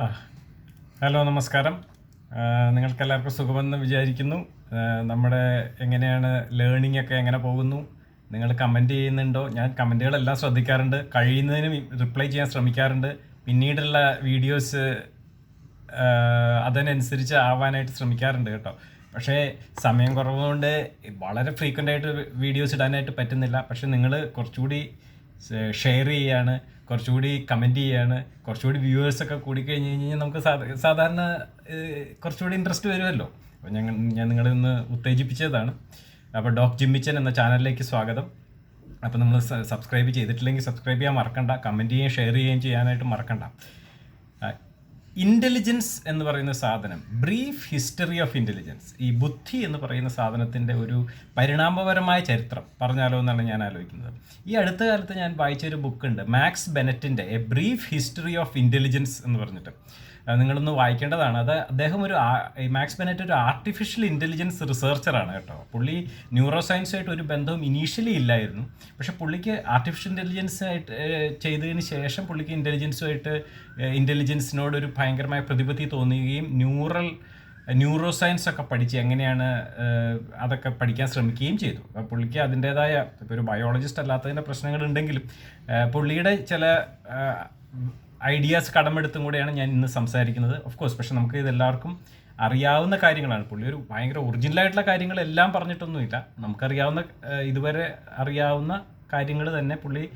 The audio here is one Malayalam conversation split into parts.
ആ. ഹലോ നമസ്കാരം. നിങ്ങൾക്കെല്ലാവർക്കും സുഖമെന്ന് വിചാരിക്കുന്നു. നമ്മുടെ എങ്ങനെയാണ് ലേണിംഗ് ഒക്കെ എങ്ങനെ പോകുന്നു? നിങ്ങൾ കമന്റ് ചെയ്യുന്നുണ്ടോ? ഞാൻ കമന്റുകളെല്ലാം ശ്രദ്ധിക്കാറുണ്ട്. കഴിയുന്നതിന് റിപ്ലൈ ചെയ്യാൻ ശ്രമിക്കാറുണ്ട്. പിന്നീടുള്ള വീഡിയോസ് അതിനനുസരിച്ച് ആവാനായിട്ട് ശ്രമിക്കാറുണ്ട് കേട്ടോ. പക്ഷേ സമയം കുറവുകൊണ്ട് വളരെ ഫ്രീക്വന്റ് ആയിട്ട് വീഡിയോസ് ഇടാനായിട്ട് പറ്റുന്നില്ല. പക്ഷെ നിങ്ങൾ കുറച്ചുകൂടി ഷെയർ ചെയ്യാണ്. കുറച്ചുകൂടി കമന്റ് ചെയ്യാണ്. കുറച്ചുകൂടി വ്യൂവേഴ്സൊക്കെ കൂടി കഴിഞ്ഞ് കഴിഞ്ഞാൽ നമുക്ക് സാധ- സാധാരണ കുറച്ചുകൂടി ഇൻട്രസ്റ്റ് വരുമല്ലോ. അപ്പോൾ ഞങ്ങൾ ഞാൻ നിങ്ങളെ ഒന്ന് ഉത്തേജിപ്പിച്ചതാണ്. അപ്പോൾ ഡോക് ജിമ്മിച്ചൻ എന്ന ചാനലിലേക്ക് സ്വാഗതം. അപ്പോൾ നമ്മൾ സബ്സ്ക്രൈബ് ചെയ്തിട്ടില്ലെങ്കിൽ സബ്സ്ക്രൈബ് ചെയ്യാൻ മറക്കണ്ട. കമന്റ് ചെയ്യുകയും ഷെയർ ചെയ്യുകയും ചെയ്യാനായിട്ട് മറക്കണ്ട. ഇന്റലിജൻസ് എന്ന് പറയുന്ന സാധനം ബ്രീഫ് ഹിസ്റ്ററി ഓഫ് ഇന്റലിജൻസ് ഈ ബുദ്ധി എന്ന് പറയുന്ന സാധനത്തിന്റെ ഒരു പരിണാമപരമായ ചരിത്രം പറഞ്ഞാലോ എന്നാണ് ഞാൻ ആലോചിക്കുന്നത്. ഈ അടുത്ത കാലത്ത് ഞാൻ വായിച്ചൊരു ബുക്കുണ്ട് Max ബെനറ്റിന്റെ a brief history of intelligence എന്ന് പറഞ്ഞിട്ട്. നിങ്ങളൊന്ന് വായിക്കേണ്ടതാണ്. അത് അദ്ദേഹം ഒരു മാക്സ് ബെനറ്റ് ഒരു ആർട്ടിഫിഷ്യൽ ഇന്റലിജൻസ് റിസർച്ചറാണ് കേട്ടോ. പുള്ളി ന്യൂറോ സയൻസുമായിട്ട് ഒരു ബന്ധവും ഇനീഷ്യലി ഇല്ലായിരുന്നു. പക്ഷെ പുള്ളിക്ക് ആർട്ടിഫിഷ്യൽ ഇന്റലിജൻസ് ആയിട്ട് ചെയ്തതിന് ശേഷം പുള്ളിക്ക് ഇന്റലിജൻസുമായിട്ട് ഇന്റലിജൻസിനോട് ഒരു ഭയങ്കരമായ പ്രതിപത്തി തോന്നുകയും ന്യൂറൽ ന്യൂറോ സയൻസ് ഒക്കെ പഠിച്ച് എങ്ങനെയാണ് അതൊക്കെ പഠിക്കാൻ ശ്രമിക്കുകയും ചെയ്തു. പുള്ളിക്ക് അതിന്റേതായ ഇപ്പോൾ ഒരു ബയോളജിസ്റ്റ് അല്ലാത്തതിന്റെ പ്രശ്നങ്ങളുണ്ടെങ്കിലും പുള്ളിയുടെ ചില ഐഡിയാസ് കടമെടുത്തും കൂടെയാണ് ഞാൻ ഇന്ന് സംസാരിക്കുന്നത്. ഓഫ് കോഴ്സ് പക്ഷെ നമുക്ക് ഇതെല്ലാവർക്കും അറിയാവുന്ന കാര്യങ്ങളാണ്. പുള്ളി ഒരു ഭയങ്കര ഒറിജിനലായിട്ടുള്ള കാര്യങ്ങളെല്ലാം പറഞ്ഞിട്ടൊന്നുമില്ല. നമുക്കറിയാവുന്ന ഇതുവരെ അറിയാവുന്ന കാര്യങ്ങൾ തന്നെ പുള്ളി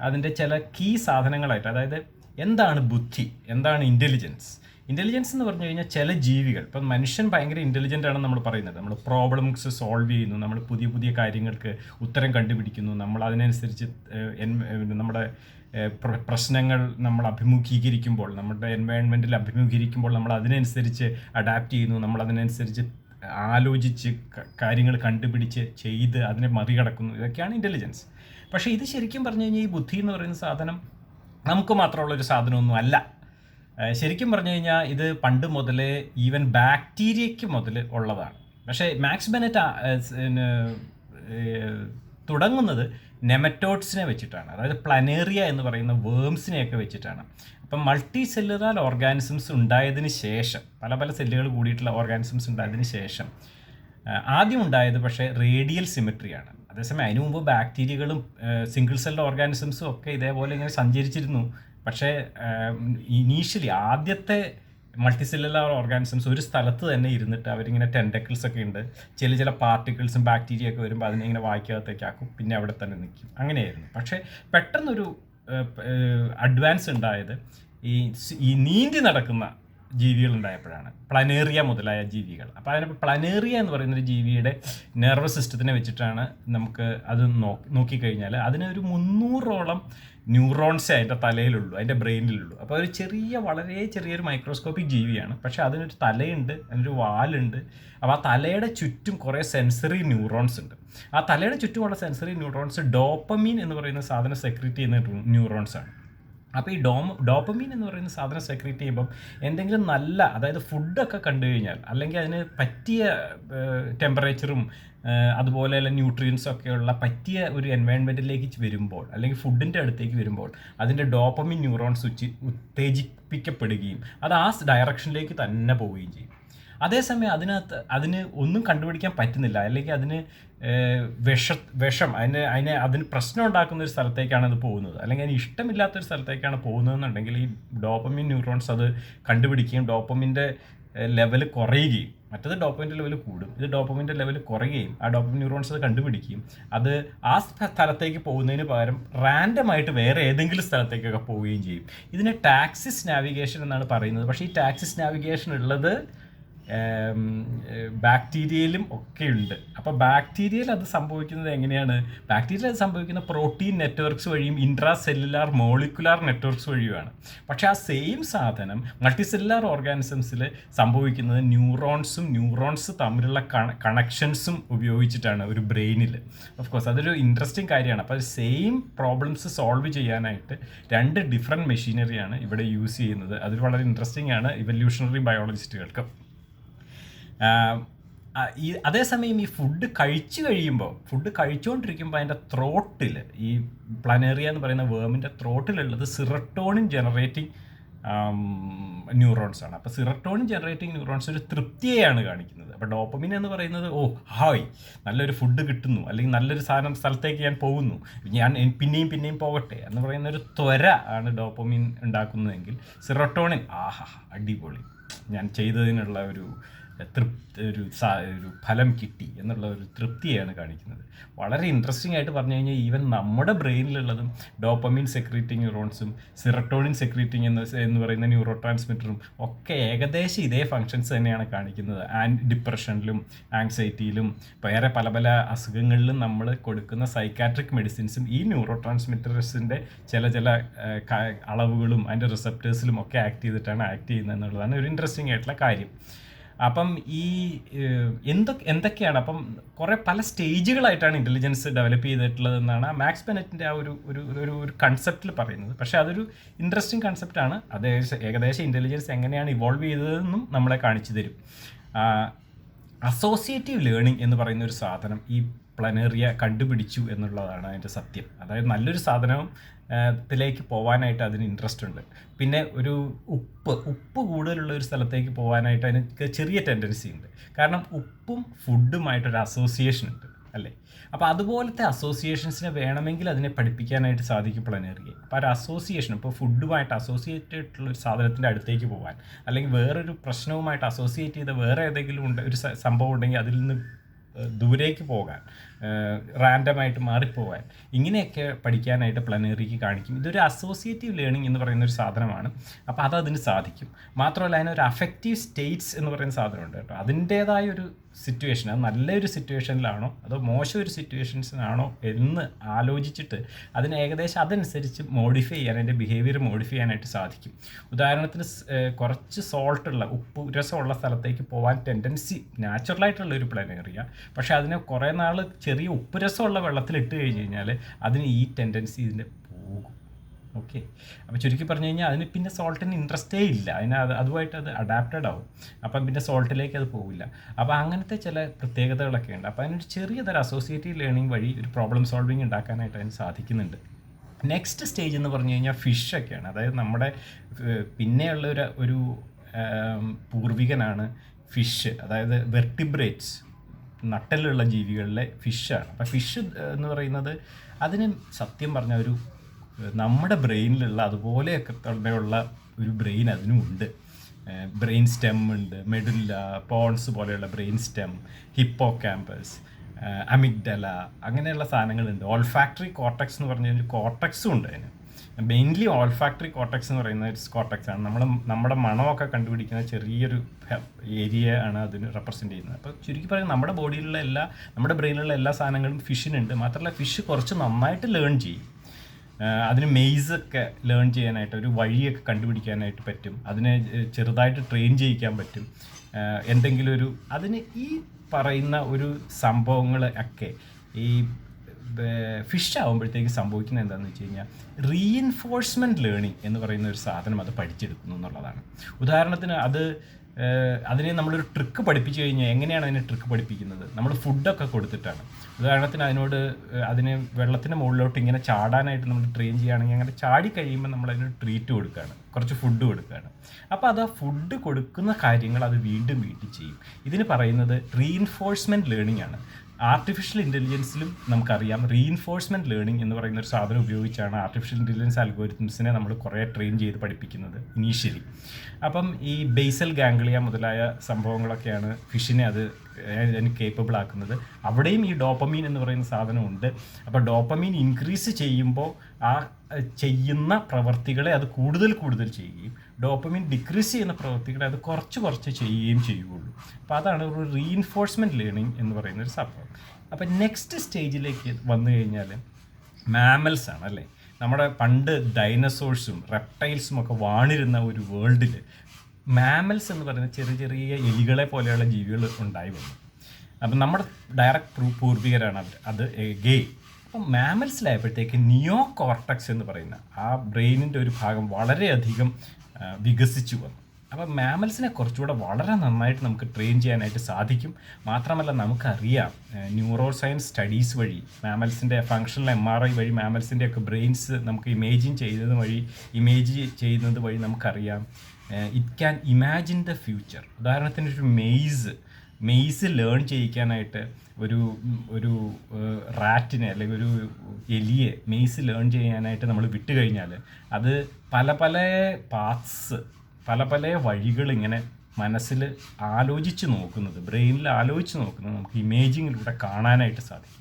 അതിന്റെ ചില കീ സാധനങ്ങളായിട്ട് അതായത് എന്താണ് ബുദ്ധി? എന്താണ് ഇന്റലിജൻസ് ഇന്റലിജൻസ് എന്ന് പറഞ്ഞു കഴിഞ്ഞാൽ ചില ജീവികൾ ഇപ്പം മനുഷ്യൻ ഭയങ്കര ഇന്റലിജന്റ് ആണെന്ന് നമ്മൾ പറയുന്നത്. നമ്മൾ പ്രോബ്ലംസ് സോൾവ് ചെയ്യുന്നു നമ്മൾ പുതിയ പുതിയ കാര്യങ്ങൾക്ക് ഉത്തരം കണ്ടുപിടിക്കുന്നു നമ്മൾ അതിനനുസരിച്ച് നമ്മുടെ പ്രശ്നങ്ങൾ നമ്മൾ അഭിമുഖീകരിക്കുമ്പോൾ നമ്മുടെ എൻവയോൺമെന്റിൽ അഭിമുഖീകരിക്കുമ്പോൾ നമ്മൾ അതിനനുസരിച്ച് അഡാപ്റ്റ് ചെയ്യുന്നു നമ്മൾ അതിനനുസരിച്ച് ആലോചിച്ച് കാര്യങ്ങൾ കണ്ടുപിടിച്ച് ചെയ്ത് അതിനെ മറികടക്കുന്നു. ഇതൊക്കെയാണ് ഇന്റലിജൻസ് പക്ഷേ ഇത് ശരിക്കും പറഞ്ഞു കഴിഞ്ഞാൽ ഈ ബുദ്ധി എന്ന് പറയുന്ന സാധനം നമുക്ക് മാത്രമുള്ള ഒരു സാധനമൊന്നും അല്ല. ശരിക്കും പറഞ്ഞു കഴിഞ്ഞാൽ ഇത് പണ്ട് മുതൽ ഈവൻ ബാക്ടീരിയയ്ക്ക് മുതൽ ഉള്ളതാണ്. പക്ഷേ മാക്സ് ബെനറ്റ് തുടങ്ങുന്നത് നെമറ്റോഡ്സിനെ വെച്ചിട്ടാണ്. അതായത് പ്ലനേറിയ എന്ന് പറയുന്ന വേംസിനെയൊക്കെ വെച്ചിട്ടാണ്. അപ്പം മൾട്ടി സെല്ലുലാർ ഓർഗാനിസംസ് ഉണ്ടായതിന് ശേഷം പല പല സെല്ലുകൾ കൂടിയിട്ടുള്ള ഓർഗാനിസംസ് ഉണ്ടായതിന് ശേഷം ആദ്യം ഉണ്ടായത് പക്ഷേ റേഡിയൽ സിമെട്രിയാണ്. അതേസമയം അതിനു മുമ്പ് ബാക്ടീരിയകളും സിംഗിൾ സെൽ ഓർഗാനിസംസും ഒക്കെ ഇതേപോലെ ഇങ്ങനെ സഞ്ചരിച്ചിരുന്നു. പക്ഷേ ഇനീഷ്യലി ആദ്യത്തെ മൾട്ടി സെല്ലുലാർ ഓർഗാനിസംസ് ഒരു സ്ഥലത്ത് തന്നെ ഇരുന്നിട്ട് അവരിങ്ങനെ ടെൻഡക്കിൾസ് ഒക്കെ ഉണ്ട്. ചില ചില പാർട്ടിക്കിൾസും ബാക്ടീരിയ ഒക്കെ വരുമ്പോൾ അതിനെ ഇങ്ങനെ വായിക്കകത്തേക്ക് ആക്കും. പിന്നെ അവിടെ തന്നെ നിൽക്കും അങ്ങനെയായിരുന്നു. പക്ഷേ പെട്ടെന്നൊരു അഡ്വാൻസ് ഉണ്ടായത് ഈ നീന്തി നടക്കുന്ന ജീവികൾ ഉണ്ടായപ്പോഴാണ് പ്ലനേറിയ മുതലായ ജീവികൾ. അപ്പോൾ അതിന് പ്ലനേറിയ എന്ന് പറയുന്ന ഒരു ജീവിയുടെ നെർവസ് സിസ്റ്റത്തിനെ വെച്ചിട്ടാണ് നമുക്ക് അത് നോക്കി നോക്കിക്കഴിഞ്ഞാൽ അതിനൊരു മുന്നൂറോളം ന്യൂറോൺസേ അതിന്റെ തലയിലുള്ളൂ അതിന്റെ ബ്രെയിനിലുള്ളൂ അപ്പോൾ ഒരു ചെറിയ വളരെ ചെറിയൊരു മൈക്രോസ്കോപ്പിക് ജീവിയാണ്. പക്ഷേ അതിനൊരു തലയുണ്ട് അതിനൊരു വാലുണ്ട്. അപ്പോൾ ആ തലയുടെ ചുറ്റും കുറേ സെൻസറി ന്യൂറോൺസ് ഉണ്ട്. ആ തലയുടെ ചുറ്റുമുള്ള സെൻസറി ന്യൂറോൺസ് ഡോപ്പമീൻ എന്ന് പറയുന്ന സാധനം സെക്രീറ്റ് ചെയ്യുന്ന ന്യൂറോൺസ് ആണ്. അപ്പോൾ ഈ ഡോം ഡോപ്പമീൻ എന്ന് പറയുന്ന സാധനം സെക്രീറ്റ് ചെയ്യുമ്പം എന്തെങ്കിലും നല്ല അതായത് ഫുഡൊക്കെ കണ്ടു കഴിഞ്ഞാൽ അല്ലെങ്കിൽ അതിന് പറ്റിയ ടെമ്പറേച്ചറും അതുപോലെ ന്യൂട്രിയൻസ് ഒക്കെയുള്ള പറ്റിയ ഒരു എൻവയൺമെന്റിലേക്ക് വരുമ്പോൾ അല്ലെങ്കിൽ ഫുഡിന്റെ അടുത്തേക്ക് വരുമ്പോൾ അതിന്റെ ഡോപ്പമിൻ ന്യൂറോൺസ് ഉച്ചി ഉത്തേജിപ്പിക്കപ്പെടുകയും അത് ആ ഡയറക്ഷനിലേക്ക് തന്നെ പോവുകയും ചെയ്യും. അതേസമയം അതിനകത്ത് അതിന് ഒന്നും കണ്ടുപിടിക്കാൻ പറ്റുന്നില്ല. അല്ലെങ്കിൽ അതിന് വിഷ വിഷം അതിന് അതിന് അതിന് പ്രശ്നം ഉണ്ടാക്കുന്ന ഒരു സ്ഥലത്തേക്കാണ് അത് പോകുന്നത്. അല്ലെങ്കിൽ അതിന് ഇഷ്ടമില്ലാത്തൊരു സ്ഥലത്തേക്കാണ് പോകുന്നതെന്നുണ്ടെങ്കിൽ ഈ ഡോപ്പമിൻ ന്യൂറോൺസ് അത് കണ്ടുപിടിക്കുകയും ഡോപ്പമിന്റെ ലെവൽ കുറയുകയും മറ്റത് ഡോപ്പമിന്റെ ലെവൽ കൂടും ഇത് ഡോപ്പമിന്റെ ലെവൽ കുറയുകയും ആ ഡോപ്പമിൻ ന്യൂറോൺസ് അത് കണ്ടുപിടിക്കുകയും അത് ആ സ്ഥ- സ്ഥലത്തേക്ക് പോകുന്നതിന് പകരം റാൻഡമായിട്ട് വേറെ ഏതെങ്കിലും സ്ഥലത്തേക്കൊക്കെ പോവുകയും ചെയ്യും. ഇതിനെ ടാക്സിസ് നാവിഗേഷൻ എന്നാണ് പറയുന്നത്. പക്ഷേ ഈ ടാക്സിസ് നാവിഗേഷൻ ഉള്ളത് ബാക്ടീരിയയിലും ഒക്കെ ഉണ്ട് അപ്പോൾ ബാക്ടീരിയയിൽ അത് സംഭവിക്കുന്നത് എങ്ങനെയാണ്? ബാക്ടീരിയയിൽ അത് സംഭവിക്കുന്ന പ്രോട്ടീൻ നെറ്റ്വർക്ക്സ് വഴിയും ഇൻട്രാ സെല്ലുലാർ മോളിക്കുലാർ നെറ്റ്വർക്ക്സ് വഴിയുമാണ്. പക്ഷേ ആ സെയിം സാധനം മൾട്ടി സെല്ലുലാർ ഓർഗാനിസംസിൽ സംഭവിക്കുന്നത് ന്യൂറോൺസും ന്യൂറോൺസ് തമ്മിലുള്ള കണക്ഷൻസും ഉപയോഗിച്ചിട്ടാണ് ഒരു ബ്രെയിനിൽ ഓഫ് കോഴ്സ് അതൊരു ഇൻട്രസ്റ്റിംഗ് കാര്യമാണ്. അപ്പോൾ സെയിം പ്രോബ്ലംസ് സോൾവ് ചെയ്യാനായിട്ട് രണ്ട് ഡിഫറെന്റ് മെഷീനറിയാണ് ഇവിടെ യൂസ് ചെയ്യുന്നത്. അതൊരു വളരെ ഇൻട്രസ്റ്റിംഗ് ആണ് ഇവല്യൂഷണറി ബയോളജിസ്റ്റുകൾക്ക് ഈ അതേസമയം ഈ ഫുഡ് കഴിച്ചു കഴിയുമ്പോൾ ഫുഡ് കഴിച്ചുകൊണ്ടിരിക്കുമ്പോൾ അതിന്റെ ത്രോട്ടിൽ ഈ പ്ലാനേറിയ എന്ന് പറയുന്ന വേമിന്റെ ത്രോട്ടിലുള്ളത് സിറട്ടോണിൻ ജനറേറ്റിംഗ് ന്യൂറോൺസ് ആണ്. അപ്പോൾ സിറട്ടോണിൻ ജനറേറ്റിംഗ് ന്യൂറോൺസ് ഒരു തൃപ്തിയെയാണ് കാണിക്കുന്നത്. അപ്പോൾ ഡോപ്പമിൻ എന്ന് പറയുന്നത് ഓ ഹായ് നല്ലൊരു ഫുഡ് കിട്ടുന്നു. അല്ലെങ്കിൽ നല്ലൊരു സാധനം സ്ഥലത്തേക്ക് ഞാൻ പോകുന്നു. ഞാൻ പിന്നെയും പിന്നെയും പോകട്ടെ എന്ന് പറയുന്ന ഒരു ത്വര ആണ് ഡോപ്പമിൻ ഉണ്ടാക്കുന്നതെങ്കിൽ സിറട്ടോണിൻ ആഹാ അടിപൊളി. ഞാൻ ചെയ്തതിനുള്ള ഒരു തൃപ്തി ഒരു ഒരു ഫലം കിട്ടി എന്നുള്ള ഒരു തൃപ്തിയാണ് കാണിക്കുന്നത്. വളരെ ഇൻട്രസ്റ്റിംഗ് ആയിട്ട് പറഞ്ഞു കഴിഞ്ഞാൽ ഈവൻ നമ്മുടെ ബ്രെയിനിലുള്ളതും ഡോപ്പമിൻ സെക്രീറ്റിംഗ് ന്യൂറോൺസും സിറട്ടോണിൻ സെക്രീറ്റിംഗ് എന്ന് എന്ന് പറയുന്ന ന്യൂറോ ട്രാൻസ്മിറ്ററും ഒക്കെ ഏകദേശം ഇതേ ഫങ്ഷൻസ് തന്നെയാണ് കാണിക്കുന്നത്. ആൻഡ് ഡിപ്രഷനിലും ആങ്സൈറ്റിയിലും വേറെ പല പല അസുഖങ്ങളിലും നമ്മൾ കൊടുക്കുന്ന സൈക്കാട്രിക് മെഡിസിൻസും ഈ ന്യൂറോ ട്രാൻസ്മിറ്റേഴ്സിന്റെ ചില ചില അളവുകളും അതിന്റെ റിസപ്റ്റേഴ്സിലും ഒക്കെ ആക്ട് ചെയ്തിട്ടാണ് ആക്ട് ചെയ്യുന്നത് എന്നുള്ളതാണ് ഒരു ഇൻട്രസ്റ്റിംഗ് ആയിട്ടുള്ള കാര്യം. അപ്പം ഈ എന്തൊക്കെ എന്തൊക്കെയാണ്? അപ്പം കുറേ പല സ്റ്റേജുകളായിട്ടാണ് ഇന്റലിജൻസ് ഡെവലപ്പ് ചെയ്തിട്ടുള്ളതെന്നാണ് മാക്സ് ബെനറ്റിന്റെ ആ ഒരു ഒരു ഒരു ഒരു കൺസെപ്റ്റിൽ പറയുന്നത്. പക്ഷേ അതൊരു ഇൻട്രസ്റ്റിംഗ് കൺസെപ്റ്റാണ് അത് ഏകദേശം- ഏകദേശം ഇന്റലിജൻസ് എങ്ങനെയാണ് ഇവോൾവ് ചെയ്തതെന്നും നമ്മളെ കാണിച്ചു തരും. അസോസിയേറ്റീവ് ലേണിംഗ് എന്ന് പറയുന്ന ഒരു സാധനം ഈ പ്ലനേറിയ കണ്ടുപിടിച്ചു എന്നുള്ളതാണ് അതിന്റെ സത്യം. അതായത് നല്ലൊരു സാധനവും ത്തിലേക്ക് പോകാനായിട്ട് അതിന് ഇൻട്രസ്റ്റ് ഉണ്ട്. പിന്നെ ഒരു ഉപ്പ് ഉപ്പ് കൂടുതലുള്ള ഒരു സ്ഥലത്തേക്ക് പോകാനായിട്ട് അതിന് ചെറിയ ടെൻഡൻസി ഉണ്ട്. കാരണം ഉപ്പും ഫുഡുമായിട്ടൊരു അസോസിയേഷൻ ഉണ്ട് അല്ലേ? അപ്പോൾ അതുപോലത്തെ അസോസിയേഷൻസിനെ വേണമെങ്കിൽ അതിനെ പഠിപ്പിക്കാനായിട്ട് സാധിക്കും പ്ലനേറിയെ അപ്പോൾ ഒരു അസോസിയേഷൻ ഇപ്പോൾ ഫുഡുമായിട്ട് അസോസിയേറ്റ് ആയിട്ടുള്ള ഒരു സാധനത്തിന്റെ അടുത്തേക്ക് പോകാൻ അല്ലെങ്കിൽ വേറൊരു പ്രശ്നവുമായിട്ട് അസോസിയേറ്റ് ചെയ്ത വേറെ ഏതെങ്കിലും ഉണ്ട് ഒരു സംഭവം ഉണ്ടെങ്കിൽ അതിൽ നിന്ന് ദൂരേക്ക് പോകാൻ റാൻഡമായിട്ട് മാറിപ്പോവാൻ. ഇങ്ങനെയൊക്കെ പഠിക്കാനായിട്ട് പ്ലനറിക്ക് കാണിക്കും. ഇതൊരു അസോസിയേറ്റീവ് ലേണിംഗ് എന്ന് പറയുന്ന ഒരു സാധനമാണ്. അപ്പോൾ അത് അതിന് സാധിക്കും. മാത്രമല്ല അതിനൊരു അഫക്റ്റീവ് സ്റ്റേറ്റ്സ് എന്ന് പറയുന്ന സാധനമുണ്ട് കേട്ടോ. അതിന്റേതായ ഒരു സിറ്റുവേഷൻ അത് നല്ലൊരു സിറ്റുവേഷനിലാണോ അതോ മോശം ഒരു സിറ്റുവേഷൻസിനാണോ എന്ന് ആലോചിച്ചിട്ട് അതിനെ ഏകദേശം അതനുസരിച്ച് മോഡിഫൈ ചെയ്യാൻ അതിന്റെ ബിഹേവിയർ മോഡിഫൈ ചെയ്യാനായിട്ട് സാധിക്കും. ഉദാഹരണത്തിന് കുറച്ച് സോൾട്ടുള്ള ഉപ്പ് രസമുള്ള സ്ഥലത്തേക്ക് പോകാൻ ടെൻഡൻസി നാച്ചുറലായിട്ടുള്ള ഒരു പ്ലാനേറിയ പക്ഷേ അതിനെ കുറേ നാൾ ചെറിയ ഉപ്പ് രസമുള്ള വെള്ളത്തിൽ ഇട്ട് കഴിഞ്ഞ് കഴിഞ്ഞാൽ അതിന് ഈ ടെൻഡൻസി ഇതിന്റെ ഓക്കെ. അപ്പോൾ ചുരുക്കി പറഞ്ഞു കഴിഞ്ഞാൽ അതിന് പിന്നെ സോൾട്ടിന് ഇൻട്രസ്റ്റേ ഇല്ല. അതിന് അത് അതുമായിട്ട് അത് അഡാപ്റ്റഡ് ആവും. അപ്പം പിന്നെ സോൾട്ടിലേക്ക് അത് പോവില്ല. അപ്പോൾ അങ്ങനത്തെ ചില പ്രത്യേകതകളൊക്കെ ഉണ്ട്. അപ്പോൾ അതിനൊരു ചെറിയതൊരു തരം അസോസിയേറ്റീവ് ലേണിംഗ് വഴി ഒരു പ്രോബ്ലം സോൾവിങ് ഉണ്ടാക്കാനായിട്ട് അതിന് സാധിക്കുന്നുണ്ട്. നെക്സ്റ്റ് സ്റ്റേജ് എന്ന് പറഞ്ഞു കഴിഞ്ഞാൽ ഫിഷൊക്കെയാണ് അതായത് നമ്മുടെ പിന്നെയുള്ള ഒരു ഒരു പൂർവികനാണ് ഫിഷ് അതായത് വെർട്ടിബ്രേറ്റ്സ് നട്ടലുള്ള ജീവികളിലെ ഫിഷാണ് അപ്പം ഫിഷ് എന്ന് പറയുന്നത് അതിന് സത്യം പറഞ്ഞ ഒരു നമ്മുടെ ബ്രെയിനിലുള്ള അതുപോലെയൊക്കെ തന്നെയുള്ള ഒരു ബ്രെയിൻ അതിനുമുണ്ട്. ബ്രെയിൻ സ്റ്റെം ഉണ്ട്. മെഡുല്ല പോൺസ് പോലെയുള്ള brain stem hippocampus amygdala അങ്ങനെയുള്ള സാധനങ്ങളുണ്ട്. ഓൾഫാക്ടറി കോട്ടക്സ് എന്ന് പറഞ്ഞ ഒരു കോട്ടക്സും ഉണ്ട് അതിന്. മെയിൻലി ഓൾഫാക്ടറി കോട്ടക്സ് എന്ന് പറയുന്ന ഒരു കോട്ടക്സ് ആണ്. നമ്മൾ നമ്മുടെ മണമൊക്കെ കണ്ടുപിടിക്കുന്ന ചെറിയൊരു ഏരിയ ആണ് അതിന് റെപ്രസെന്റ് ചെയ്യുന്നത്. അപ്പോൾ ചുരുക്കി പറയുന്നത് നമ്മുടെ ബോഡിയിലുള്ള എല്ലാ നമ്മുടെ ബ്രെയിനിലുള്ള എല്ലാ സാധനങ്ങളും ഫിഷിനുണ്ട്. മാത്രമല്ല ഫിഷ് കുറച്ച് നന്നായിട്ട് ലേൺ ചെയ്യും. അതിന് മെയ്സ് ഒക്കെ ലേൺ ചെയ്യാനായിട്ട് ഒരു വഴിയൊക്കെ കണ്ടുപിടിക്കാനായിട്ട് പറ്റും. അതിനെ ചെറുതായിട്ട് ട്രെയിൻ ചെയ്യിക്കാൻ പറ്റും. എന്തെങ്കിലും ഒരു അതിന് ഈ പറയുന്ന ഒരു സംഭവങ്ങൾ ഒക്കെ ഈ ഫിഷ് ആകുമ്പോഴത്തേക്ക് സംഭവിക്കുന്നത് എന്താണെന്ന് വെച്ച് കഴിഞ്ഞാൽ റീഇൻഫോഴ്സ്മെന്റ് ലേണിംഗ് എന്ന് പറയുന്ന ഒരു സാധനം അത് പഠിച്ചെടുക്കുന്നു എന്നുള്ളതാണ്. ഉദാഹരണത്തിന് അത് അതിനെ നമ്മളൊരു ട്രിക്ക് പഠിപ്പിച്ചു കഴിഞ്ഞാൽ എങ്ങനെയാണ് അതിനെ ട്രിക്ക് പഠിപ്പിക്കുന്നത്? നമ്മൾ ഫുഡൊക്കെ കൊടുത്തിട്ടാണ്. ഉദാഹരണത്തിന് അതിനോട് അതിന് വെള്ളത്തിന് മുകളിലോട്ട് ഇങ്ങനെ ചാടാനായിട്ട് നമ്മൾ ട്രെയിൻ ചെയ്യുകയാണെങ്കിൽ അങ്ങനെ ചാടി കഴിയുമ്പോൾ നമ്മൾ അതിന് ട്രീറ്റ് കൊടുക്കുകയാണ്. കുറച്ച് ഫുഡ് കൊടുക്കുകയാണ്. അപ്പോൾ അത് ആ ഫുഡ് കൊടുക്കുന്ന കാര്യങ്ങൾ അത് വീണ്ടും വീണ്ടും ചെയ്യും. ഇതിന് പറയുന്നത് റീഇൻഫോഴ്സ്മെന്റ് ലേണിംഗ് ആണ്. ആർട്ടിഫിഷ്യൽ ഇന്റലിജൻസിലും നമുക്കറിയാം. റീഇൻഫോഴ്സ്മെന്റ് ലേണിംഗ് എന്ന് പറയുന്ന ഒരു സാധനം ഉപയോഗിച്ചാണ് ആർട്ടിഫിഷ്യൽ ഇന്റലിജൻസ് അൽഗോരിതംസിനെ നമ്മൾ കുറേ ട്രെയിൻ ചെയ്ത് പഠിപ്പിക്കുന്നത് ഇനീഷ്യലി അപ്പം ഈ ബേസൽ ഗാംഗ്ലിയ മുതലായ സംഭവങ്ങളൊക്കെയാണ് ഫിഷിനെ അത് അതിന് കേപ്പബിൾ ആക്കുന്നത്. അവിടെയും ഈ ഡോപ്പമീൻ എന്ന് പറയുന്ന സാധനമുണ്ട്. അപ്പോൾ ഡോപ്പമീൻ ഇൻക്രീസ് ചെയ്യുമ്പോൾ ആ ചെയ്യുന്ന പ്രവർത്തികളെ അത് കൂടുതൽ കൂടുതൽ ചെയ്യുകയും ഡോപ്പമീൻ ഡിക്രീസ് ചെയ്യുന്ന പ്രവൃത്തികൾ അത് കുറച്ച് കുറച്ച് ചെയ്യുകയും ചെയ്യുകയുള്ളൂ. അപ്പോൾ അതാണ് ഒരു റീഇൻഫോഴ്സ്മെന്റ് ലേണിംഗ് എന്ന് പറയുന്ന ഒരു സംഭവം. അപ്പോൾ നെക്സ്റ്റ് സ്റ്റേജിലേക്ക് വന്നു കഴിഞ്ഞാൽ മാമൽസ് ആണ് അല്ലേ? നമ്മുടെ പണ്ട് ഡൈനസോഴ്സും റെപ്റ്റൈൽസും ഒക്കെ വാണിരുന്ന ഒരു വേൾഡിൽ മാമൽസ് എന്ന് പറയുന്ന ചെറിയ ചെറിയ എലികളെ പോലെയുള്ള ജീവികൾ ഉണ്ടായി വന്നു. അപ്പം നമ്മുടെ ഡയറക്റ്റ് പൂർവികരാണ് അവർ അത് ഗേ അപ്പം മാമൽസിലായപ്പോഴത്തേക്ക് നിയോ കോർട്ടക്സ് എന്ന് പറയുന്ന ആ ബ്രെയിനിന്റെ ഒരു ഭാഗം വളരെയധികം വികസിച്ചു വന്നു. അപ്പോൾ മാമൽസിനെ കുറച്ചുകൂടെ വളരെ നന്നായിട്ട് നമുക്ക് ട്രെയിൻ ചെയ്യാനായിട്ട് സാധിക്കും. മാത്രമല്ല നമുക്കറിയാം ന്യൂറോ സയൻസ് സ്റ്റഡീസ് വഴി മാമൽസിന്റെ ഫങ്ഷണൽ എം ആർ ഐ വഴി മാമൽസിന്റെ ഒക്കെ ബ്രെയിൻസ് നമുക്ക് ഇമേജിൻ ചെയ്യുന്നത് വഴി ഇമേജ് ചെയ്യുന്നത് വഴി നമുക്കറിയാം. It can imagine the future ഉദാഹരണത്തിന് ഒരു മെയ്സ് മെയ്സ് ലേൺ ചെയ്യിക്കാനായിട്ട് ഒരു ഒരു റാറ്റിനെ അല്ലെങ്കിൽ ഒരു എലിയെ മെയ്സ് ലേൺ ചെയ്യാനായിട്ട് നമ്മൾ വിട്ട് കഴിഞ്ഞാൽ അത് പല പല പാത്സ് പല പല വഴികൾ ഇങ്ങനെ മനസ്സിൽ ആലോചിച്ച് നോക്കുന്നത് ബ്രെയിനിൽ ആലോചിച്ച് നോക്കുന്നത് നമുക്ക് ഇമേജിങ്ങിലൂടെ കാണാനായിട്ട് സാധിക്കും.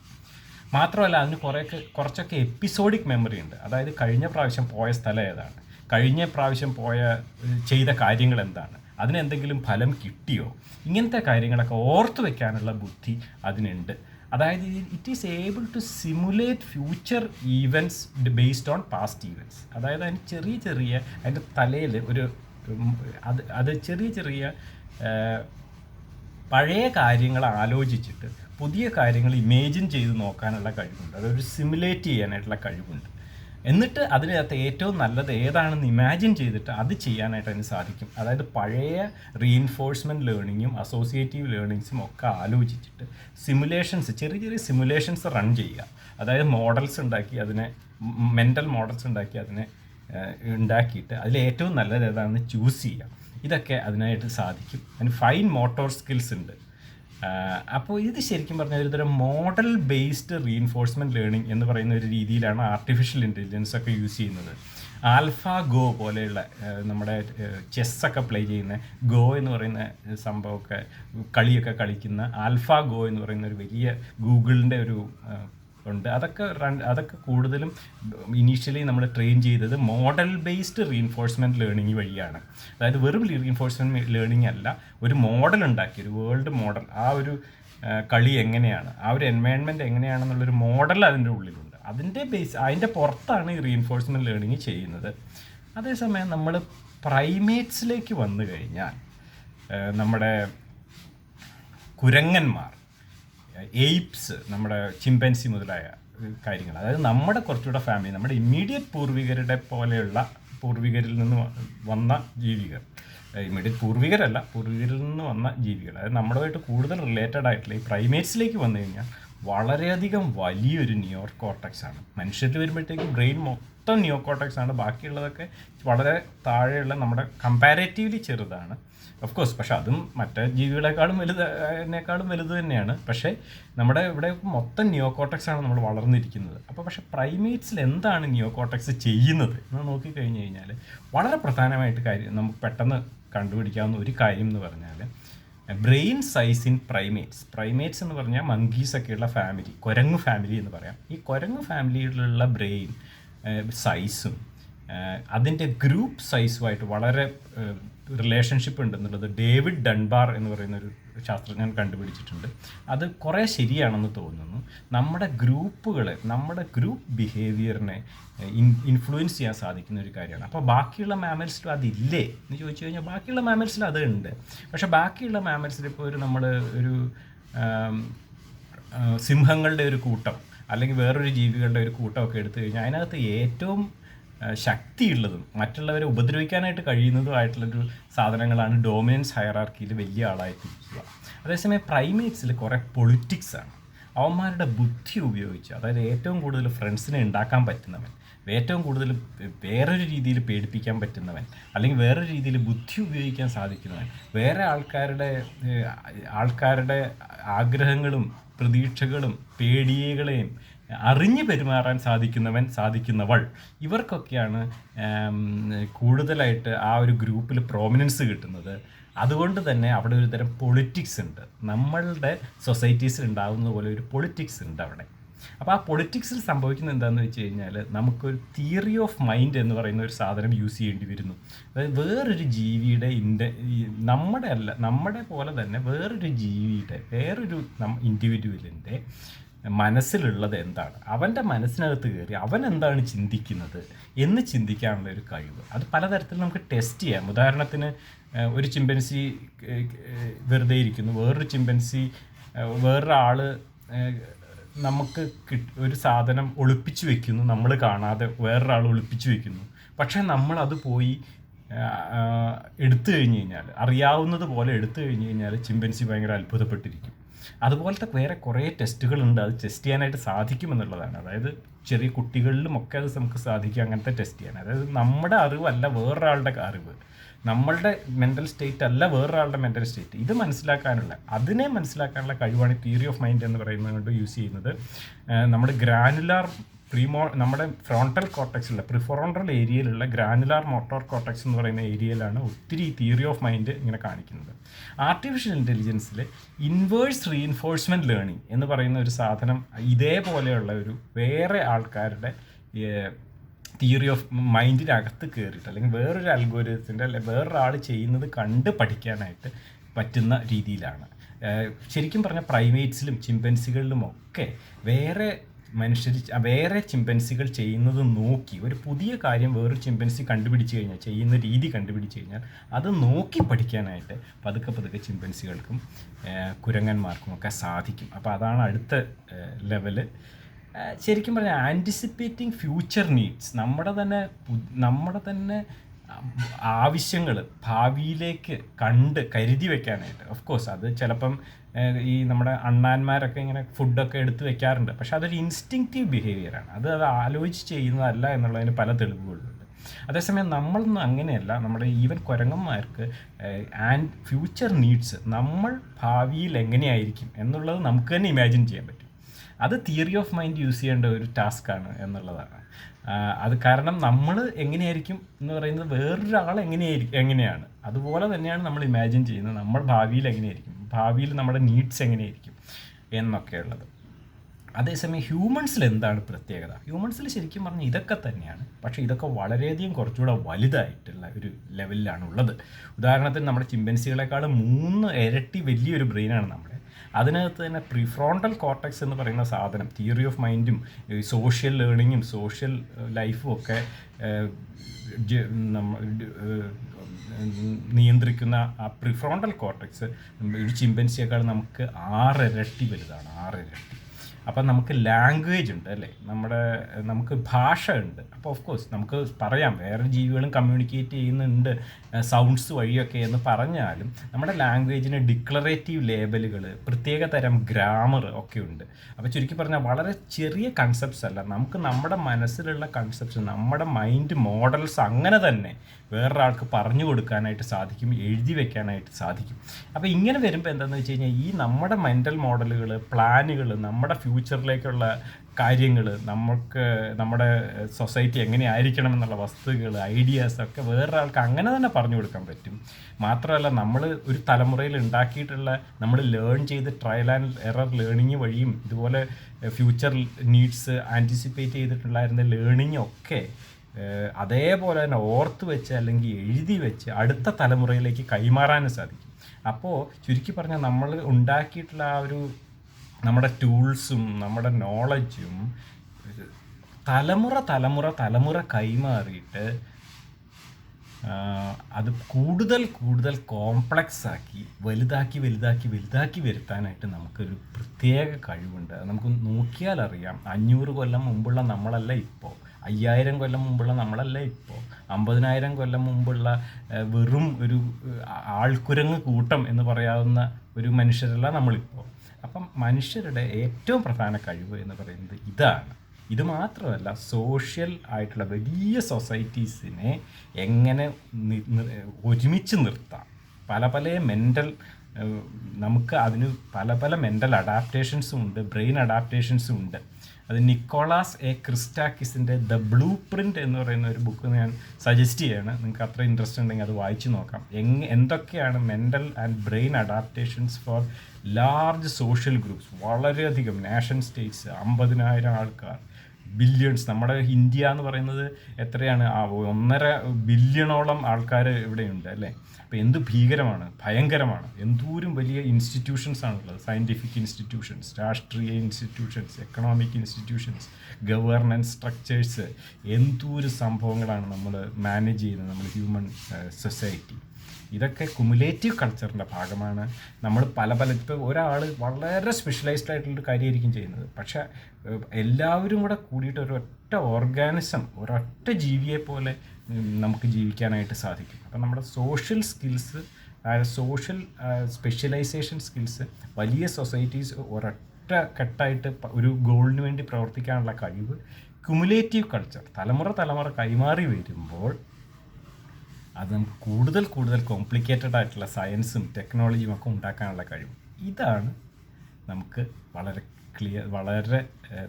മാത്രമല്ല അതിന് കുറേയൊക്കെ കുറച്ചൊക്കെ എപ്പിസോഡിക് മെമ്മറി ഉണ്ട്. അതായത് കഴിഞ്ഞ പ്രാവശ്യം പോയ സ്ഥലം ഏതാണ്? കഴിഞ്ഞ പ്രാവശ്യം പോയ ചെയ്ത കാര്യങ്ങൾ എന്താണ്? അതിനെന്തെങ്കിലും ഫലം കിട്ടിയോ? ഇങ്ങനത്തെ കാര്യങ്ങളൊക്കെ ഓർത്ത് വെക്കാനുള്ള ബുദ്ധി അതിനുണ്ട്. അതായത് it is able to simulate future events based on past events അതായത് അതിന് ചെറിയ ചെറിയ അതിന്റെ തലയിൽ ഒരു അത് അത് ചെറിയ ചെറിയ പഴയ കാര്യങ്ങൾ ആലോചിച്ചിട്ട് പുതിയ കാര്യങ്ങൾ ഇമേജിൻ ചെയ്ത് നോക്കാനുള്ള കഴിവുണ്ട്. അതൊരു സിമുലേറ്റ് ചെയ്യാനായിട്ടുള്ള കഴിവുണ്ട്. എന്നിട്ട് അതിനകത്ത് ഏറ്റവും നല്ലത് ഏതാണെന്ന് ഇമാജിൻ ചെയ്തിട്ട് അത് ചെയ്യാനായിട്ട് അതിന് സാധിക്കും. അതായത് പഴയ റീഇൻഫോഴ്സ്മെന്റ് ലേണിങ്ങും അസോസിയേറ്റീവ് ലേണിങ്സും ഒക്കെ ആലോചിച്ചിട്ട് സിമുലേഷൻസ് ചെറിയ ചെറിയ സിമുലേഷൻസ് റൺ ചെയ്യുക. അതായത് മോഡൽസ് ഉണ്ടാക്കി അതിനെ മെന്റൽ മോഡൽസ് ഉണ്ടാക്കി അതിനെ ഉണ്ടാക്കിയിട്ട് അതിൽ ഏറ്റവും നല്ലത് ഏതാണെന്ന് ചൂസ് ചെയ്യുക. ഇതൊക്കെ അതിനായിട്ട് സാധിക്കും. അതിന് ഫൈൻ മോട്ടോർ സ്കിൽസ് ഉണ്ട്. അപ്പോൾ ഇത് ശരിക്കും പറഞ്ഞാൽ ഒരുതരം മോഡൽ ബേസ്ഡ് റീഇൻഫോഴ്സ്മെന്റ് ലേണിംഗ് എന്ന് പറയുന്ന ഒരു രീതിയിലാണ് ആർട്ടിഫിഷ്യൽ ഇന്റലിജൻസ് ഒക്കെ യൂസ് ചെയ്യുന്നത്. ആൽഫ ഗോ പോലെയുള്ള നമ്മുടെ ചെസ്സൊക്കെ പ്ലേ ചെയ്യുന്ന ഗോ എന്ന് പറയുന്ന സംഭവമൊക്കെ കളിയൊക്കെ കളിക്കുന്ന ആൽഫ ഗോ എന്ന് പറയുന്ന ഒരു വലിയ ഗൂഗിളിന്റെ ഒരു ഉണ്ട്. അതൊക്കെ അതൊക്കെ കൂടുതലും ഇനീഷ്യലി നമ്മൾ ട്രെയിൻ ചെയ്തത് മോഡൽ ബേസ്ഡ് റീഇൻഫോഴ്സ്മെന്റ് ലേണിംഗ് വഴിയാണ്. അതായത് വെറും റീഇൻഫോഴ്സ്മെന്റ് ലേണിംഗ് അല്ല ഒരു മോഡൽ ഉണ്ടാക്കി ഒരു വേൾഡ് മോഡൽ ആ ഒരു കളി എങ്ങനെയാണ് ആ ഒരു എൻവയൺമെന്റ് എങ്ങനെയാണെന്നുള്ളൊരു മോഡൽ അതിന്റെ ഉള്ളിലുണ്ട്. അതിന്റെ ബേസ് അതിന്റെ പുറത്താണ് ഈ റീഇൻഫോഴ്സ്മെന്റ് ലേണിംഗ് ചെയ്യുന്നത്. അതേസമയം നമ്മൾ പ്രൈമേറ്റ്സിലേക്ക് വന്നു കഴിഞ്ഞാൽ നമ്മുടെ കുരങ്ങന്മാർ എയ്പ്സ് നമ്മുടെ ചിമ്പൻസി മുതലായ കാര്യങ്ങൾ. അതായത് നമ്മുടെ കുറച്ചുകൂടെ ഫാമിലി നമ്മുടെ ഇമ്മീഡിയറ്റ് പൂർവികരുടെ പോലെയുള്ള പൂർവികരിൽ നിന്ന് വന്ന ജീവികൾ. ഇമ്മീഡിയറ്റ് പൂർവികരല്ല പൂർവികരിൽ നിന്ന് വന്ന ജീവികൾ. അതായത് നമ്മളുമായിട്ട് കൂടുതൽ റിലേറ്റഡ് ആയിട്ടുള്ള ഈ പ്രൈമേറ്റ്സിലേക്ക് വന്നു കഴിഞ്ഞാൽ വളരെയധികം വലിയൊരു നിയോ കോർട്ടക്സ് ആണ്. മനുഷ്യരിൽ വരുമ്പോഴത്തേക്ക് ബ്രെയിൻ മൊത്തം നിയോ കോർട്ടക്സ് ആണ്. ബാക്കിയുള്ളതൊക്കെ വളരെ താഴെയുള്ള നമ്മുടെ കമ്പാരേറ്റീവ്ലി ചെറുതാണ്. ഓഫ് കോഴ്സ് പക്ഷെ അതും മറ്റേ ജീവികളെക്കാളും വലുത് അതിനേക്കാളും വലുത് തന്നെയാണ്. പക്ഷേ നമ്മുടെ ഇവിടെ മൊത്തം നിയോകോട്ടക്സ് ആണ് നമ്മൾ വളർന്നിരിക്കുന്നത്. അപ്പോൾ പക്ഷേ പ്രൈമേറ്റ്സിൽ എന്താണ് നിയോകോട്ടക്സ് ചെയ്യുന്നത് എന്ന് നോക്കിക്കഴിഞ്ഞ് കഴിഞ്ഞാൽ വളരെ പ്രധാനമായിട്ട് കാര്യം നമുക്ക് പെട്ടെന്ന് കണ്ടുപിടിക്കാവുന്ന ഒരു കാര്യം എന്ന് പറഞ്ഞാൽ brain size in primates primates എന്ന് പറഞ്ഞാൽ മങ്കീസ് ഒക്കെയുള്ള ഫാമിലി കുരങ്ങ് ഫാമിലി എന്ന് പറയാം. ഈ കുരങ്ങ് ഫാമിലിയിലുള്ള ബ്രെയിൻ സൈസും അതിന്റെ ഗ്രൂപ്പ് സൈസുമായിട്ട് വളരെ റിലേഷൻഷിപ്പ് ഉണ്ടെന്നുള്ളത് ഡേവിഡ് ഡൺബാർ എന്ന് പറയുന്ന ഒരു ശാസ്ത്രജ്ഞൻ കണ്ടുപിടിച്ചിട്ടുണ്ട്. അത് കുറേ ശരിയാണെന്ന് തോന്നുന്നു. നമ്മുടെ ഗ്രൂപ്പുകളെ നമ്മുടെ ഗ്രൂപ്പ് ബിഹേവിയറിനെ ഇൻഫ്ലുവൻസ് ചെയ്യാൻ സാധിക്കുന്ന ഒരു കാര്യമാണ്. അപ്പോൾ ബാക്കിയുള്ള മാമൽസിലും അതില്ലേ എന്ന് ചോദിച്ചു കഴിഞ്ഞാൽ ബാക്കിയുള്ള മാമൽസിൽ അത് ഉണ്ട് പക്ഷേ ബാക്കിയുള്ള മാമൽസിൽ ഇപ്പോൾ ഒരു നമ്മൾ ഒരു സിംഹങ്ങളുടെ ഒരു കൂട്ടം അല്ലെങ്കിൽ വേറൊരു ജീവികളുടെ ഒരു കൂട്ടമൊക്കെ എടുത്തു കഴിഞ്ഞാൽ അതിനകത്ത് ഏറ്റവും ശക്തിയുള്ളതും മറ്റുള്ളവരെ ഉപദ്രവിക്കാനായിട്ട് കഴിയുന്നതുമായിട്ടുള്ളൊരു സാധനങ്ങളാണ് ഡോമിനൻസ് ഹയറാർക്കിയിൽ വലിയ ആളായിട്ട് ഇരിക്കുക അതേസമയം പ്രൈമേറ്റ്സിൽ കുറേ പൊളിറ്റിക്സാണ് അവന്മാരുടെ ബുദ്ധി ഉപയോഗിച്ച് അതായത് ഏറ്റവും കൂടുതൽ ഫ്രണ്ട്സിനെ ഉണ്ടാക്കാൻ പറ്റുന്നവൻ ഏറ്റവും കൂടുതൽ വേറൊരു രീതിയിൽ പേടിപ്പിക്കാൻ പറ്റുന്നവൻ അല്ലെങ്കിൽ വേറൊരു രീതിയിൽ ബുദ്ധി ഉപയോഗിക്കാൻ സാധിക്കുന്നവൻ വേറെ ആൾക്കാരുടെ ആൾക്കാരുടെ ആഗ്രഹങ്ങളും പ്രതീക്ഷകളും പേടികളെയും അറിഞ്ഞു പെരുമാറാൻ സാധിക്കുന്നവൻ സാധിക്കുന്നവൾ. ഇവർക്കൊക്കെയാണ് കൂടുതലായിട്ട് ആ ഒരു ഗ്രൂപ്പിൽ പ്രോമിനൻസ് കിട്ടുന്നത്. അതുകൊണ്ട് തന്നെ അവിടെ ഒരു തരം പൊളിറ്റിക്സ് ഉണ്ട്. നമ്മളുടെ സൊസൈറ്റീസിൽ ഉണ്ടാകുന്ന പോലെ ഒരു പൊളിറ്റിക്സ് ഉണ്ട് അവിടെ. അപ്പോൾ ആ പൊളിറ്റിക്സിൽ സംഭവിക്കുന്നത് എന്താണെന്ന് വെച്ച് കഴിഞ്ഞാൽ നമുക്കൊരു തിയറി ഓഫ് മൈൻഡ് എന്ന് പറയുന്ന ഒരു സാധനം യൂസ് ചെയ്യേണ്ടി വരുന്നു. അതായത് വേറൊരു ജീവിയുടെ ഇൻഡ നമ്മുടെ അല്ല നമ്മുടെ പോലെ തന്നെ വേറൊരു ജീവിയുടെ വേറൊരു ഇൻഡിവിജ്വലിന്റെ മനസ്സിലുള്ളത് എന്താണ്? അവന്റെ മനസ്സിനകത്ത് കയറി അവൻ എന്താണ് ചിന്തിക്കുന്നത് എന്ന് ചിന്തിക്കാനുള്ള ഒരു കഴിവ്. അത് പലതരത്തിൽ നമുക്ക് ടെസ്റ്റ് ചെയ്യാം. ഉദാഹരണത്തിന് ഒരു ചിമ്പൻസി വെറുതെ ഇരിക്കുന്നു. വേറൊരു ചിമ്പൻസി വേറൊരാൾ നമുക്ക് കിട്ട് ഒരു സാധനം ഒളിപ്പിച്ചു വെക്കുന്നു. നമ്മൾ കാണാതെ വേറൊരാൾ ഒളിപ്പിച്ചു വെക്കുന്നു. പക്ഷേ നമ്മളത് പോയി എടുത്തു കഴിഞ്ഞ് കഴിഞ്ഞാൽ അറിയാവുന്നത് പോലെ എടുത്തു കഴിഞ്ഞ് കഴിഞ്ഞാൽ ചിമ്പൻസി ഭയങ്കര അത്ഭുതപ്പെട്ടിരിക്കും. അതുപോലത്തെ വേറെ കുറേ ടെസ്റ്റുകളുണ്ട്. അത് ടെസ്റ്റ് ചെയ്യാനായിട്ട് സാധിക്കുമെന്നുള്ളതാണ് അതായത് ചെറിയ കുട്ടികളിലും ഒക്കെ അത് നമുക്ക് സാധിക്കും അങ്ങനത്തെ ടെസ്റ്റ് ചെയ്യാൻ. അതായത് നമ്മുടെ അറിവല്ല വേറൊരാളുടെ അറിവ്. നമ്മളുടെ മെന്റൽ സ്റ്റേറ്റ് അല്ല വേറൊരാളുടെ മെന്റൽ സ്റ്റേറ്റ് ഇത് മനസ്സിലാക്കാനുള്ള അതിനെ മനസ്സിലാക്കാനുള്ള കഴിവാണ് തിയറി ഓഫ് മൈൻഡ് എന്ന് പറയുന്നത് കൊണ്ട് യൂസ് ചെയ്യുന്നത് നമ്മുടെ ഗ്രാനുലാർ പ്രീമോ നമ്മുടെ ഫ്രോണ്ടൽ കോട്ടക്സിലുള്ള പ്രിഫോറോണ്ടൽ ഏരിയയിലുള്ള ഗ്രാനുലാർ മോട്ടോർ കോട്ടക്സ് എന്ന് പറയുന്ന ഏരിയയിലാണ് ഒത്തിരി തിയറി ഓഫ് മൈൻഡ് ഇങ്ങനെ കാണിക്കുന്നത്. ആർട്ടിഫിഷ്യൽ ഇന്റലിജൻസിൽ ഇൻവേഴ്സ് റീഇൻഫോഴ്സ്മെന്റ് ലേണിംഗ് എന്ന് പറയുന്ന ഒരു സാധനം ഇതേപോലെയുള്ള ഒരു വേറെ ആൾക്കാരുടെ തിയറി ഓഫ് മൈൻഡിനകത്ത് കയറിയിട്ട് അല്ലെങ്കിൽ വേറൊരു അൽഗോരിതത്തിന്റെ അല്ലെ വേറൊരാൾ ചെയ്യുന്നത് കണ്ട് പഠിക്കാനായിട്ട് പറ്റുന്ന രീതിയിലാണ്. ശരിക്കും പറഞ്ഞാൽ പ്രൈമേറ്റ്സിലും ചിമ്പൻസികളിലും ഒക്കെ വേറെ മനുഷ്യർ വേറെ ചിമ്പൻസികൾ ചെയ്യുന്നത് നോക്കി ഒരു പുതിയ കാര്യം വേറൊരു ചിമ്പൻസി കണ്ടുപിടിച്ച് കഴിഞ്ഞാൽ ചെയ്യുന്ന രീതി കണ്ടുപിടിച്ച് കഴിഞ്ഞാൽ അത് നോക്കി പഠിക്കാനായിട്ട് പതുക്കെ പതുക്കെ ചിമ്പൻസികൾക്കും കുരങ്ങന്മാർക്കും ഒക്കെ സാധിക്കും. അപ്പോൾ അതാണ് അടുത്ത ലെവൽ. ശരിക്കും പറഞ്ഞാൽ ആന്റിസിപ്പേറ്റിംഗ് ഫ്യൂച്ചർ നീഡ്സ്. നമ്മുടെ തന്നെ നമ്മുടെ തന്നെ ആവശ്യങ്ങൾ ഭാവിയിലേക്ക് കണ്ട് കരുതി വെക്കാനായിട്ട്. ഓഫ് കോഴ്സ് അത് ചിലപ്പം ഈ നമ്മുടെ അണ്ണാന്മാരൊക്കെ ഇങ്ങനെ ഫുഡൊക്കെ എടുത്ത് വെക്കാറുണ്ട്. പക്ഷെ അതൊരു ഇൻസ്റ്റിങ്റ്റീവ് ബിഹേവിയറാണ് അത് അത് ആലോചിച്ച് ചെയ്യുന്നതല്ല എന്നുള്ളതിന് പല തെളിവുകളുണ്ട്. അതേസമയം നമ്മളൊന്നും അങ്ങനെയല്ല. നമ്മുടെ ഈവൻ കുരങ്ങന്മാർക്ക് ആൻഡ് ഫ്യൂച്ചർ നീഡ്സ് നമ്മൾ ഭാവിയിൽ എങ്ങനെയായിരിക്കും എന്നുള്ളത് നമുക്ക് തന്നെ ഇമാജിൻ ചെയ്യാൻ പറ്റും. അത് തിയറി ഓഫ് മൈൻഡ് യൂസ് ചെയ്യേണ്ട ഒരു ടാസ്ക്കാണ് എന്നുള്ളതാണ്. അത് കാരണം നമ്മൾ എങ്ങനെയായിരിക്കും എന്ന് പറയുന്നത് വേറൊരാൾ എങ്ങനെയായിരിക്കും എങ്ങനെയാണ്. അതുപോലെ തന്നെയാണ് നമ്മൾ ഇമാജിൻ ചെയ്യുന്നത് നമ്മൾ ഭാവിയിൽ എങ്ങനെയായിരിക്കും. ഭാവിയിൽ നമ്മുടെ നീഡ്സ് എങ്ങനെയായിരിക്കും എന്നൊക്കെയുള്ളത്. അതേസമയം ഹ്യൂമൻസിൽ എന്താണ് പ്രത്യേകത? ഹ്യൂമൻസിൽ ശരിക്കും പറഞ്ഞാൽ ഇതൊക്കെ തന്നെയാണ്. പക്ഷേ ഇതൊക്കെ വളരെയധികം കുറച്ചുകൂടെ വലുതായിട്ടുള്ള ഒരു ലെവലിലാണ് ഉള്ളത്. ഉദാഹരണത്തിന് നമ്മുടെ ചിമ്പൻസികളെക്കാൾ മൂന്ന് ഇരട്ടി വലിയൊരു ബ്രെയിനാണ് നമ്മുടെ അതിനകത്ത് തന്നെ പ്രിഫ്രോണ്ടൽ കോർട്ടക്സ് എന്ന് പറയുന്ന സാധനം തിയറി ഓഫ് മൈൻഡും സോഷ്യൽ ലേണിങ്ങും സോഷ്യൽ ലൈഫും ഒക്കെ നിയന്ത്രിക്കുന്ന ആ പ്രിഫ്രോണ്ടൽ കോർട്ടക്സ് ഒരു ചിമ്പൻസിയേക്കാൾ നമുക്ക് ആറിരട്ടി വലുതാണ് ആറിരട്ടി. അപ്പം നമുക്ക് ലാംഗ്വേജ് ഉണ്ട് അല്ലേ? നമ്മുടെ നമുക്ക് ഭാഷ ഉണ്ട്. അപ്പോൾ ഓഫ് കോഴ്സ് നമുക്ക് പറയാം വേറെ ജീവികളും കമ്മ്യൂണിക്കേറ്റ് ചെയ്യുന്നുണ്ട് സൗണ്ട്സ് വഴിയൊക്കെ എന്ന് പറഞ്ഞാലും നമ്മുടെ ലാംഗ്വേജിന് ഡിക്ലറേറ്റീവ് ലേബലുകൾ പ്രത്യേക തരം ഗ്രാമർ ഒക്കെ ഉണ്ട്. അപ്പോൾ ചുരുക്കി പറഞ്ഞാൽ വളരെ ചെറിയ കൺസെപ്റ്റ്സ് അല്ല. നമുക്ക് നമ്മുടെ മനസ്സിലുള്ള കൺസെപ്റ്റ്സ് നമ്മുടെ മൈൻഡ് മോഡൽസ് അങ്ങനെ തന്നെ വേറൊരാൾക്ക് പറഞ്ഞു കൊടുക്കാനായിട്ട് സാധിക്കും എഴുതി വെക്കാനായിട്ട് സാധിക്കും. അപ്പോൾ ഇങ്ങനെ വരുമ്പോൾ എന്താണെന്ന് വെച്ച് കഴിഞ്ഞാൽ ഈ നമ്മുടെ മെന്റൽ മോഡലുകൾ പ്ലാനുകൾ നമ്മുടെ ഫ്യൂച്ചറിലേക്കുള്ള കാര്യങ്ങൾ നമുക്ക് നമ്മുടെ സൊസൈറ്റി എങ്ങനെ ആയിരിക്കണം എന്നുള്ള വസ്തുക്കൾ ഐഡിയാസ് ഒക്കെ വേറൊരാൾക്ക് അങ്ങനെ തന്നെ പറഞ്ഞു കൊടുക്കാൻ പറ്റും. മാത്രമല്ല നമ്മൾ ഒരു തലമുറയിൽ ഉണ്ടാക്കിയിട്ടുള്ള നമ്മൾ ലേൺ ചെയ്ത് ട്രയൽ ആൻഡ് എറർ ലേണിംഗ് വഴിയും ഇതുപോലെ ഫ്യൂച്ചർ നീഡ്സ് ആന്റിസിപ്പേറ്റ് ചെയ്തിട്ടുണ്ടായിരുന്ന ലേണിംഗ് ഒക്കെ അതേപോലെ തന്നെ ഓർത്ത് വെച്ച് അല്ലെങ്കിൽ എഴുതി വെച്ച് അടുത്ത തലമുറയിലേക്ക് കൈമാറാനും സാധിക്കും. അപ്പോൾ ചുരുക്കി പറഞ്ഞാൽ നമ്മൾ ഉണ്ടാക്കിയിട്ടുള്ള ആ ഒരു നമ്മുടെ ടൂൾസും നമ്മുടെ നോളജും തലമുറ തലമുറ തലമുറ കൈമാറിയിട്ട് അത് കൂടുതൽ കൂടുതൽ കോംപ്ലക്സ് ആക്കി വലുതാക്കി വലുതാക്കി വലുതാക്കി വരുത്താനായിട്ട് നമുക്കൊരു പ്രത്യേക കഴിവുണ്ട്. നമുക്ക് നോക്കിയാൽ അറിയാം അഞ്ഞൂറ് കൊല്ലം മുമ്പുള്ള നമ്മളല്ല ഇപ്പോൾ. അയ്യായിരം കൊല്ലം മുമ്പുള്ള നമ്മളല്ല ഇപ്പോൾ അമ്പതിനായിരം കൊല്ലം മുമ്പുള്ള വെറും ഒരു ആൾക്കുരങ്ങ് കൂട്ടം എന്ന് പറയാവുന്ന ഒരു മനുഷ്യരല്ല നമ്മളിപ്പോൾ അപ്പം മനുഷ്യരുടെ ഏറ്റവും പ്രധാന കഴിവ് എന്ന് പറയുന്നത് ഇതാണ്. ഇത് മാത്രമല്ല സോഷ്യൽ ആയിട്ടുള്ള വലിയ സൊസൈറ്റീസിനെ എങ്ങനെ ഒരുമിച്ച് നിർത്താം. പല പല മെന്റൽ നമുക്ക് അതിന് പല പല മെന്റൽ അഡാപ്റ്റേഷൻസും ഉണ്ട് ബ്രെയിൻ അഡാപ്റ്റേഷൻസും ഉണ്ട്. അത് നിക്കോളാസ് എ ക്രിസ്റ്റാക്കിസിന്റെ ദ ബ്ലൂ പ്രിന്റ് എന്ന് പറയുന്ന ഒരു ബുക്ക് ഞാൻ സജസ്റ്റ് ചെയ്യാണ്. നിങ്ങൾക്ക് അത്ര ഇൻട്രസ്റ്റ് ഉണ്ടെങ്കിൽ അത് വായിച്ചു നോക്കാം. എങ് എന്തൊക്കെയാണ് mental and brain adaptations for large social groups വളരെയധികം. നാഷൻ സ്റ്റേറ്റ്സ് അമ്പതിനായിരം ആൾക്കാർ. ബില്യൺസ് നമ്മുടെ ഇന്ത്യ എന്ന് പറയുന്നത് എത്രയാണ്? ഒന്നര ബില്യണോളം ആൾക്കാർ ഇവിടെയുണ്ട് അല്ലേ? അപ്പോൾ എന്ത് ഭീകരമാണ്? ഭയങ്കരമാണ്. എന്തോരം വലിയ ഇൻസ്റ്റിറ്റ്യൂഷൻസ് ആണുള്ളത്. സയന്റിഫിക് ഇൻസ്റ്റിറ്റ്യൂഷൻസ് രാഷ്ട്രീയ institutions economic institutions governance structures എന്തോരം സംഭവങ്ങളാണ് നമ്മൾ മാനേജ് ചെയ്യുന്നത് നമ്മൾ ഹ്യൂമൻ സൊസൈറ്റി ഇതൊക്കെ കുമുലേറ്റീവ് കൾച്ചറിന്റെ ഭാഗമാണ്. നമ്മൾ പല പല ഇപ്പോൾ ഒരാൾ വളരെ സ്പെഷ്യലൈസ്ഡ് ആയിട്ടുള്ളൊരു കാര്യമായിരിക്കും ചെയ്യുന്നത്. പക്ഷേ എല്ലാവരും കൂടെ കൂടിയിട്ട് ഒരു ഒറ്റ ഓർഗാനിസം ഒരൊറ്റ ജീവിയെ പോലെ നമുക്ക് ജീവിക്കാനായിട്ട് സാധിക്കും. അപ്പം നമ്മുടെ social skills social specialisation skills വലിയ സൊസൈറ്റീസ് ഒരൊറ്റ കെട്ടായിട്ട് ഒരു ഗോളിന് വേണ്ടി പ്രവർത്തിക്കാനുള്ള കഴിവ് കുമുലേറ്റീവ് കൾച്ചർ തലമുറ തലമുറ കൈമാറി വരുമ്പോൾ അത് നമുക്ക് കൂടുതൽ കൂടുതൽ കോംപ്ലിക്കേറ്റഡ് ആയിട്ടുള്ള സയൻസും ടെക്നോളജിയും ഒക്കെ ഉണ്ടാക്കാനുള്ള കഴിവ്. ഇതാണ് നമുക്ക് വളരെ ക്ലിയർ വളരെ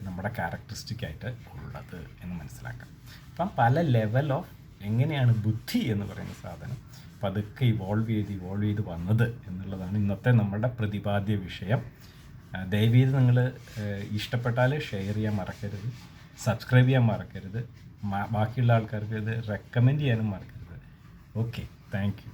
നമ്മുടെ ക്യാരക്ടറിസ്റ്റിക് ആയിട്ട് ഉള്ളത് എന്ന് മനസ്സിലാക്കാം. അപ്പം പല ലെവൽ ഓഫ് എങ്ങനെയാണ് ബുദ്ധി എന്ന് പറയുന്ന സാധനം പതുക്കെ ഇവോൾവ് ചെയ്ത് ഇവോൾവ് ചെയ്ത് വന്നത് എന്നുള്ളതാണ് ഇന്നത്തെ നമ്മുടെ പ്രതിപാദ്യ വിഷയം. ദയവീത് നിങ്ങൾ ഇഷ്ടപ്പെട്ടാൽ ഷെയർ ചെയ്യാൻ മറക്കരുത് സബ്സ്ക്രൈബ് ചെയ്യാൻ മറക്കരുത്. ബാക്കിയുള്ള ആൾക്കാർക്ക് ഇത് റെക്കമെൻഡ് ചെയ്യാനും മറക്കരുത്. Okay thank you